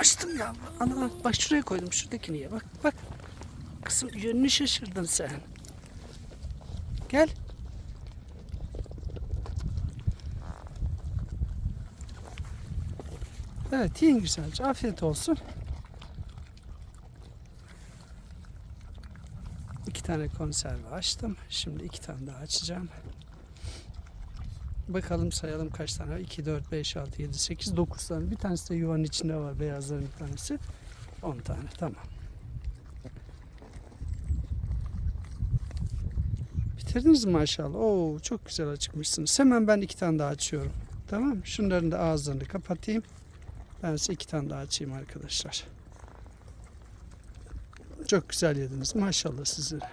açtım ya. Ana bak şuraya koydum şuradakini ye. Bak bak. Kızım yönünü şaşırdın sen. Gel. Evet yiyin güzelce. Afiyet olsun. İki tane konserve açtım. Şimdi iki tane daha açacağım. Bakalım sayalım kaç tane var. 2, 4, 5, 6, 7, 8, 9 tane. Bir tanesi de yuvanın içinde var. Beyazların bir tanesi. 10 tane. Tamam. Bitirdiniz mi maşallah? Oo, çok güzel açıkmışsınız. Hemen ben iki tane daha açıyorum. Tamam? Şunların da ağızlarını kapatayım. Ben size iki tane daha açayım arkadaşlar. Çok güzel yediniz. Maşallah sizlere.